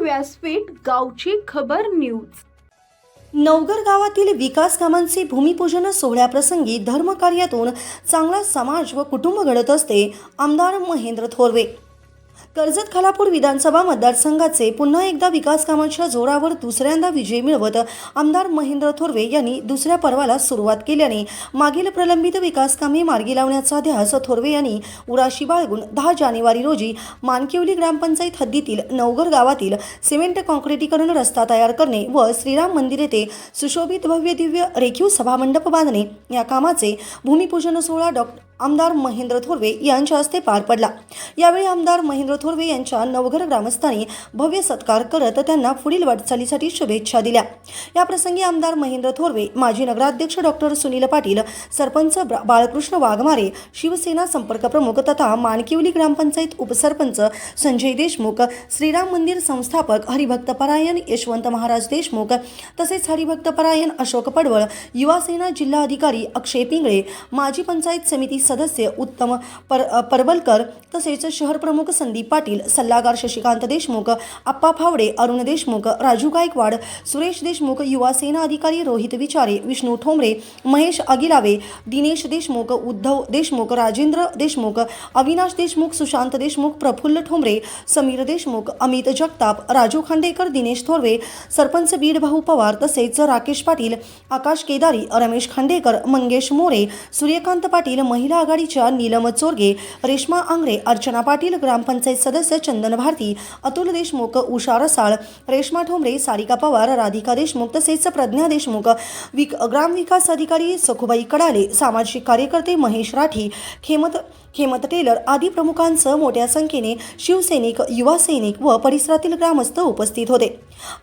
व्यासपीठ गावची खबर न्यूज. नवगर गावातील विकास कामांचे भूमिपूजन सोहळ्याप्रसंगी धर्मकार्यातून चांगला समाज व कुटुंब घडत असते आमदार महेंद्र थोरवे. कर्जत खालापूर विधानसभा मतदारसंघाचे पुन्हा एकदा विकास कामांच्या जोरावर दुसऱ्यांदा विजय मिळवत आमदार महेंद्र थोरवे यांनी दुसऱ्या पर्वाला सुरुवात केल्याने मागील प्रलंबित विकास कामे मार्गी लावण्याचा ध्यास थोरवे यांनी उराशी बाळगून दहा जानेवारी रोजी मानकिवली ग्रामपंचायत हद्दीतील नवगर गावातील सिमेंट कॉन्क्रिटीकरण रस्ता तयार करणे व श्रीराम मंदिर येथे सुशोभित भव्य दिव्य रेखीव सभामंडप बांधणे या कामाचे भूमिपूजन सोहळा डॉक्टर आमदार महेंद्र थोरवे यांच्या हस्ते पार पडला. यावेळी आमदार महेंद्र थोरवे यांच्या नवघर ग्रामस्थांनी भव्य सत्कार करत त्यांना पुढील वाटचालीसाठी शुभेच्छा दिल्या. याप्रसंगी आमदार महेंद्र थोरवे माजी नगराध्यक्ष डॉक्टर सुनील पाटील सरपंच बाळकृष्ण वाघमारे शिवसेना संपर्क प्रमुख तथा मानकिवली ग्रामपंचायत उपसरपंच संजय देशमुख श्रीराम मंदिर संस्थापक हरिभक्तपरायण यशवंत महाराज देशमुख तसेच हरिभक्तपरायण अशोक पडवळ युवासेना जिल्हा अधिकारी अक्षय पिंगळे माजी पंचायत समिती सदस्य उत्तम पर परबलकर तसेच शहर प्रमुख संदीप पाटील सल्लागार शशिकांत देशमुख आप्पा फावडे अरुण देशमुख राजू गायकवाड सुरेश देशमुख युवा सेना अधिकारी रोहित विचारे विष्णू ठोंबरे महेश अगिलावे दिनेश देशमुख उद्धव देशमुख राजेंद्र देशमुख अविनाश देशमुख सुशांत देशमुख प्रफुल्ल ठोंबरे समीर देशमुख अमित जगताप राजू खांडेकर दिनेश थोरवे सरपंच बीड भाऊ पवार तसेच राकेश पाटील आकाश केदारी रमेश खांडेकर मंगेश मोरे सूर्यकांत पाटील महिला आघाडीच्या नीलम चोरगे रेश्मा आंग्रे अर्चना पाटील ग्रामपंचायत सदस्य चंदन भारती अतुल देशमुख उषा रसाळ रेश्मा ठोंबरे सारिका पवार राधिका देशमुख तसेच प्रज्ञा देशमुख विक ग्रामविकास अधिकारी सखुबाई कडाले सामाजिक कार्यकर्ते महेश राठी खेमत खेमत टेलर आदी प्रमुखांसह मोठ्या संख्येने शिवसैनिक युवा सैनिक व परिसरातील ग्रामस्थ उपस्थित होते.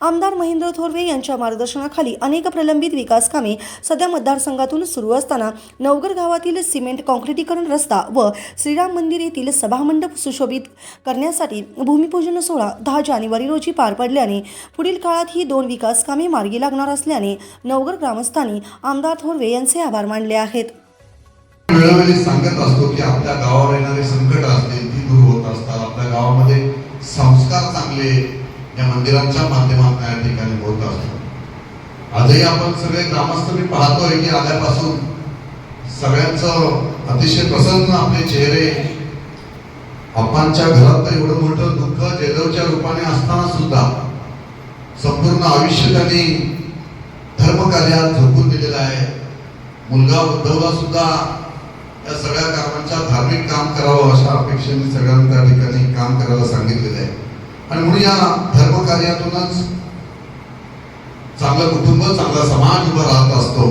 आमदार महेंद्र थोरवे यांच्या मार्गदर्शनाखाली अनेक प्रलंबित विकास कामे सध्या मतदारसंघातून सुरू असताना नवगर गावातील सिमेंट काँक्रिटीकरण रस्ता व श्रीराम मंदिर येथील सभामंडप सुशोभित करण्यासाठी भूमिपूजन सोहळा दहा जानेवारी रोजी पार पडल्याने पुढील काळात ही दोन विकास कामे मार्गी लागणार असल्याने नवगर ग्रामस्थांनी आमदार थोरवे यांचे आभार मानले आहेत. वेळोवेळी सांगत असतो की आपल्या गावावर येणारे संकट असतील ती दूर होत असतात. आपल्या गावामध्ये संस्कार चांगले या मंदिरांच्या माध्यमातून या ठिकाणी होत असतात. आजही आपण सगळे ग्रामस्थ मी पाहतोय की आल्यापासून सगळ्यांचं अतिशय प्रसन्न आपले चेहरे. अप्पांच्या घरात तर एवढं मोठं दुःख जयदेवच्या रूपाने असताना सुद्धा संपूर्ण आयुष्य त्यांनी धर्मकार्यात झोकून दिलेलं आहे. मुलगा उद्धवला सुद्धा या सगळ्या कामांच्या धार्मिक काम करावं अशा अपेक्षेने सगळ्यांना त्या ठिकाणी काम करायला सांगितलेलं आहे. आणि म्हणून या धर्मकार्यातूनच चांगलं कुटुंब चांगला समाज उभा राहत असतो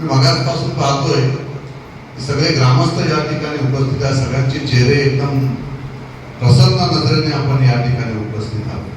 मी मगाचपासून पाहतोय की सगळे ग्रामस्थ या ठिकाणी उपस्थित आहे सगळ्यांचे चेहरे एकदम प्रसन्न नजरेने आपण या ठिकाणी उपस्थित आहोत.